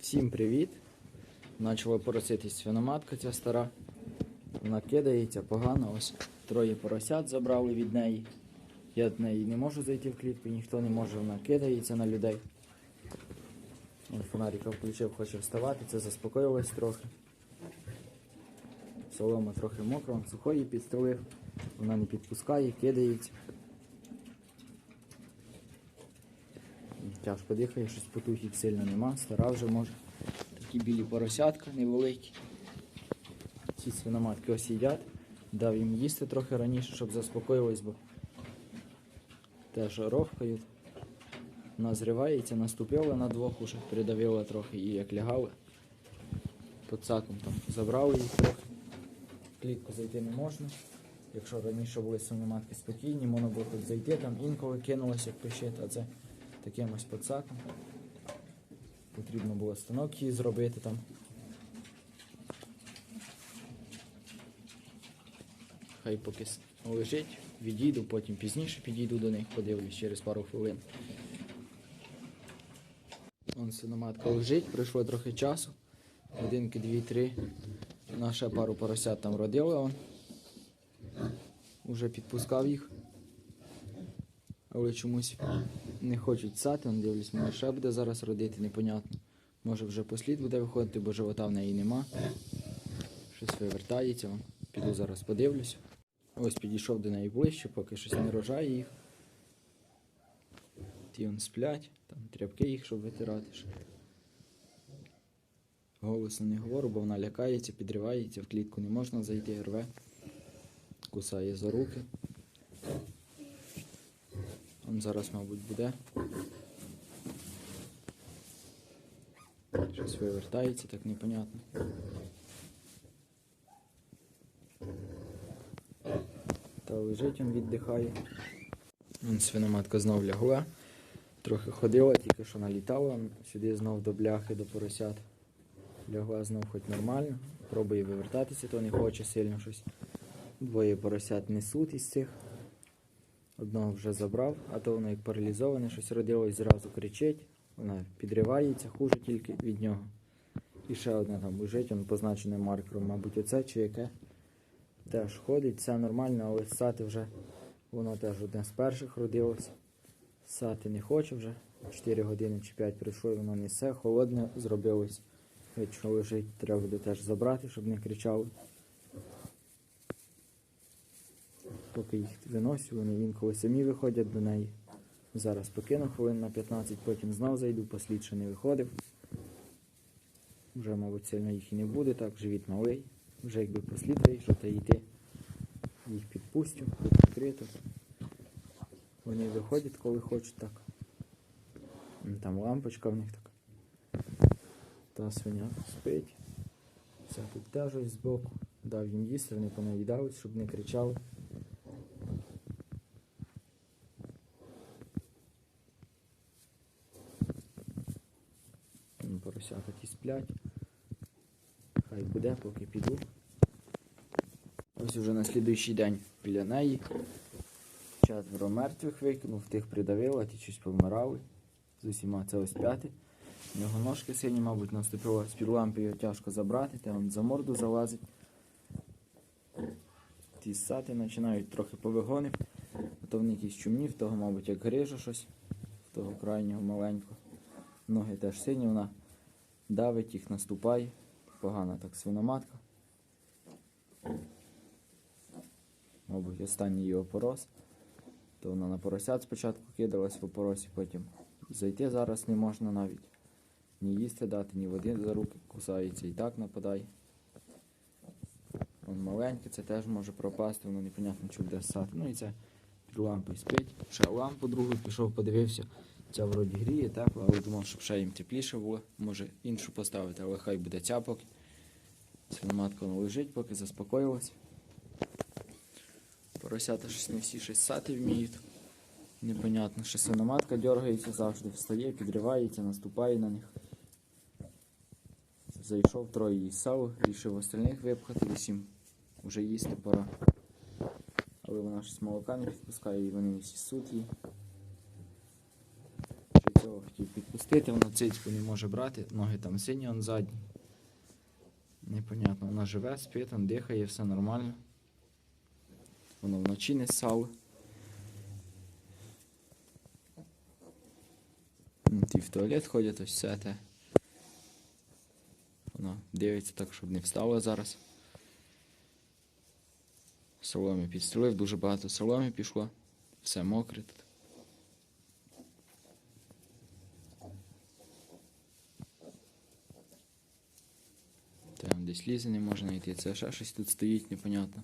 Всім привіт! Почала пороситись свиноматка ця стара. Вона кидається погано. Ось троє поросят забрали від неї. Я до неї не можу зайти в клітку, ніхто не може, вона кидається на людей. Фонарика включив, хоче вставати, це заспокоїлось трохи. Солома трохи мокра, сухої підстелив. Вона не підпускає, кидається. Тяжко дихає, щось потухів сильно нема, стара вже може. Такі білі поросятка невеликі. Ці свиноматки ось їдять. Дав їм їсти трохи раніше, щоб заспокоїлись, бо теж ровкають. Вона зривається, наступила на двох, уже придавила трохи і як лягали. Під саком там забрали їх трохи. Клітку зайти не можна. Якщо раніше були свиноматки спокійні, можна було тут зайти, там інколи кинулося як пищити, а це таким ось подсаком. Потрібно було станок її зробити там. Хай поки лежить, відійду, потім пізніше підійду до них, подивлюсь через пару хвилин. Вон синоматка лежить, пройшло трохи часу. Годинки, дві, три. Наша пару поросят там родила. Уже підпускав їх. Але чомусь не хочуть сати, он дивлюсь, може ще буде зараз родити, непонятно. Може вже послід буде виходити, бо живота в неї нема. Щось вивертається. Піду зараз подивлюсь. Ось підійшов до неї ближче, поки щось не рожає їх. Ті он сплять, там тряпки їх, щоб витирати. Голосно не говорю, бо вона лякається, підривається, в клітку не можна зайти, рве, кусає за руки. Он зараз, мабуть, буде. Щось вивертається, так непонятно. Та лежить він віддихає. Вон свиноматка знов лягла. Трохи ходила, тільки що налітала. Сюди знов до бляхи, до поросят. Лягла знов хоч нормально. Пробує вивертатися, то не хоче сильно щось. Двоє поросят несуть із цих. Одного вже забрав, а то воно як паралізоване, щось родилось, зразу кричить. Вона підривається, хуже тільки від нього. І ще одне там лежить, воно позначене маркером, мабуть, оце чи яке. Теж ходить, все нормально, але ссати вже воно теж одне з перших родилось. Ссати не хоче вже. 4 години чи 5 пройшло, і воно несе, холодне зробилось. Якщо лежить, треба буде теж забрати, щоб не кричали. Поки їх виносю, вони інколи самі виходять до неї. Зараз покину хвилин на 15, потім знов зайду, послід ще не виходив. Вже, мабуть, сильно їх і не буде, так, живіт малий. Вже якби послід вийшов, та йти. Їх підпустю, тут відкрито. Вони виходять, коли хочуть так. Там лампочка в них така. Та свиня спить. Все тут теж ось збоку. Дав їм їсти, вони понаїдались, щоб не кричали. Поросята ті сплять. Хай буде, поки піду. Ось уже на слідуючий день біля неї. Четверо мертвих викинув, тих придавило, ті щось помирали. З усіма це ось п'ятий. У нього ножки сині, мабуть, наступило з під лампи його тяжко забрати, та він за морду залазить. Ті ссати починають трохи повигонив. А то вони якісь чумні, в того, мабуть, як грижа щось, в того крайнього маленького. Ноги теж сині, вона давить їх, наступає. Погана так свиноматка. Мабуть, останній її опорос. То вона на поросят спочатку кидалась в опоросі, потім зайти зараз не можна навіть. Ні їсти дати, ні води за руки кусається і так нападає. Вон маленьке, це теж може пропасти, воно непонятно чи буде ссати. Ну і це під лампою спить. Ще лампу другу пішов, подивився. Ця вроді гріє, тепло, але думав, щоб ще їм тепліше було. Може іншу поставити, але хай буде ця поки. Свиноматка лежить, поки заспокоїлась. Поросята щось не всі щось ссати вміють. Непонятно, що свиноматка дергається завжди, встає, підривається, наступає на них. Зайшов троє їй сало, рішив остальних випхати, усім вже їсти пора. Але вона щось молока не підпускає, і вони всі суть її. Спити, воно цицьку не може брати, ноги там сині, он задні. Непонятно, вона живе, спить, он дихає, все нормально. Воно вночі не ссало. Ну, Ті в туалет ходять, ось все те. Вона дивиться так, щоб не встала зараз. Соломі підстрелив, дуже багато соломі пішло. Все мокре тут. Там десь лізи не можна знайти. Це ще щось тут стоїть, непонятно.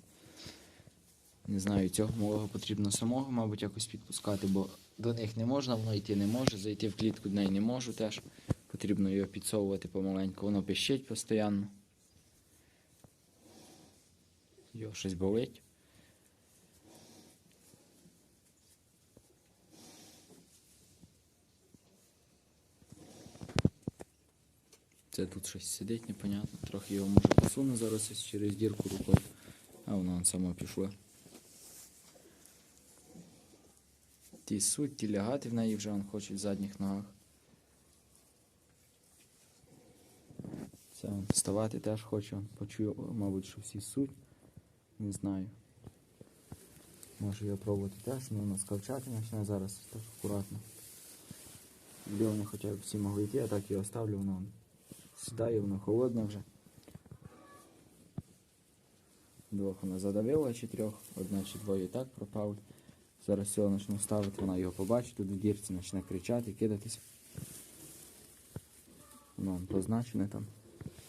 Не знаю, цього малого потрібно самого, мабуть, якось підпускати, бо до них не можна, воно йти не може, зайти в клітку до неї не можу теж. Потрібно його підсовувати помаленьку. Воно пищить постійно. Його щось болить. Це тут щось сидить, непонятно. Трохи його може посуну зараз через дірку рукою. А воно само пішло. Ті суть, ті лягати в неї вже он хоче в задніх ногах. Це он вставати теж хоче. Он почує, мабуть, що всі суть. Не знаю. Може його пробувати теж, ну вона скавчати почне зараз так акуратно. Де вони хоча б всі могли йти, а так його ставлю, воно он сідає, воно холодне вже. Двох вона задавила чи трьох, одна чи двоє і так пропали. Зараз цього почну ставити, вона його побачить, тут у дірці почне кричати, кидатися. Воно позначене там.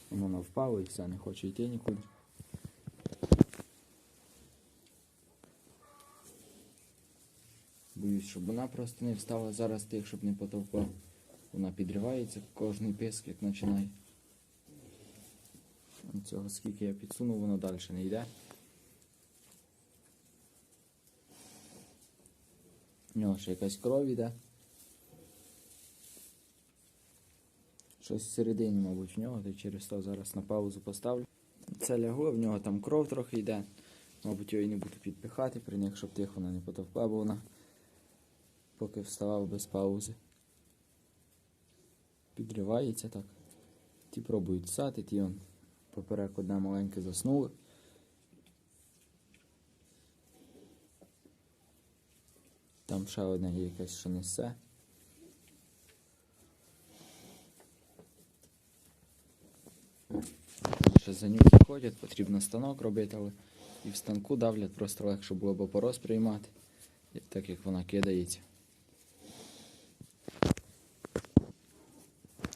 Воно впало і все, не хоче йти нікуди. Боюсь, щоб вона просто не встала зараз тих, щоб не потовкла. Вона підривається, кожний писк як починає. Цього скільки я підсунув, воно далі не йде. В нього ще якась кров іде. Щось всередині, мабуть, в нього, то через то зараз на паузу поставлю. Це лягло, в нього там кров трохи йде. Мабуть, його і не буду підпихати при них, щоб тих вона не потовкла, бо вона поки вставав без паузи. Підривається так. Ті пробують ссати, ті он поперек одна маленька заснула. Там ще одна є якась, що несе. Ще занюки ходять, потрібно станок робити, але і в станку давлять, просто легше було б опороз приймати, так як вона кидається.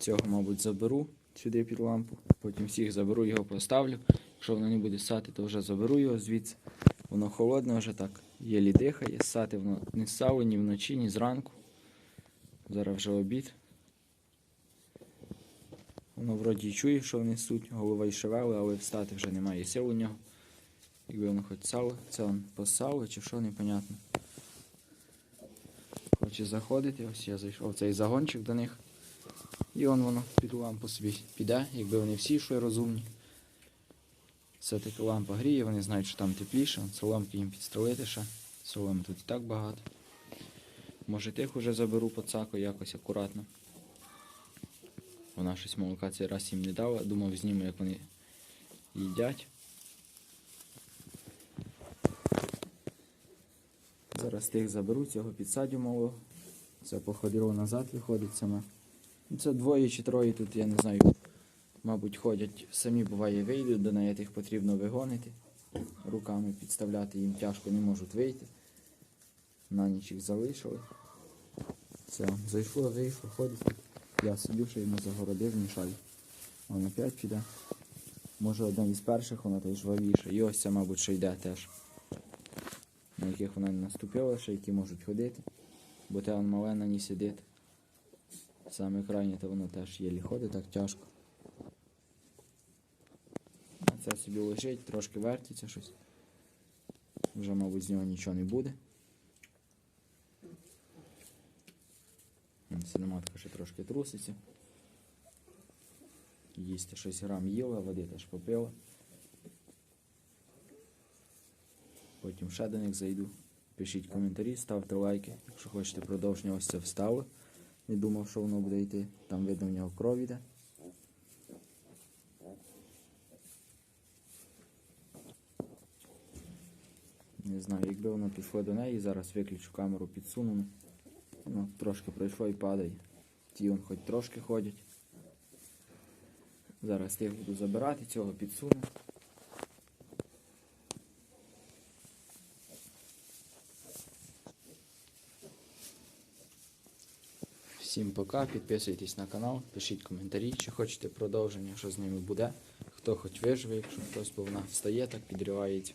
Цього, мабуть, заберу сюди під лампу. Потім всіх заберу, його поставлю. Якщо воно не буде ссати, то вже заберу його звідси. Воно холодне вже так. Єлі дихає, ссати воно не ссало ні вночі, ні зранку. Зараз вже обід. Воно вроді й чує, що вони суть, голова й шевели, але встати вже немає сил у нього. Якби воно хоч сало, це он посало чи що, непонятно. Хоче заходити, ось я зайшов в цей загончик до них. І он воно під лампу собі піде, якби вони всі що розумні. Все-таки лампа гріє, вони знають, що там тепліше, соломки їм підстрелити ще. Соломи тут і так багато. Може тих уже заберу по цаку якось акуратно. Вона щось молока цей раз їм не дала, думав зніму, як вони їдять. Зараз тих заберу, цього підсадю малого. Це походило назад, виходить саме. Це двоє чи троє тут, я не знаю. Мабуть, ходять, самі буває вийдуть, до неї тих потрібно вигонити. Руками підставляти їм тяжко, не можуть вийти. На ніч їх залишили. Все, зайшло, вийшло, ходить. Я сидю, що йому загородив, мішаю. Вона опять піде. Може один із перших, вона теж жвавіша. І ось це, мабуть, що йде теж. На яких вона не наступила, ще які можуть ходити. Бо те он мале на ній сидить. Саме крайнє, то воно теж єлі ходить, так тяжко. Це собі лежить, трошки вертиться щось. Вже, мабуть, з нього нічого не буде. Синематка ще трошки труситься. Їсти 6 грам їла, води теж попила. Потім ще до них зайду. Пишіть коментарі, ставте лайки. Якщо хочете продовження, ось це вставлю. Не думав, що воно буде йти. Там видно в нього кров іде. Не знаю, якби воно пішло до неї, зараз виключу камеру, підсуну. Воно трошки пройшло і падає. Ті он хоч трошки ходять. Зараз тих буду забирати, цього підсуну. Всім пока, підписуйтесь на канал, пишіть коментарі, чи хочете продовження, що з ними буде. Хто хоч виживе, якщо хтось, бо встає, так підривається.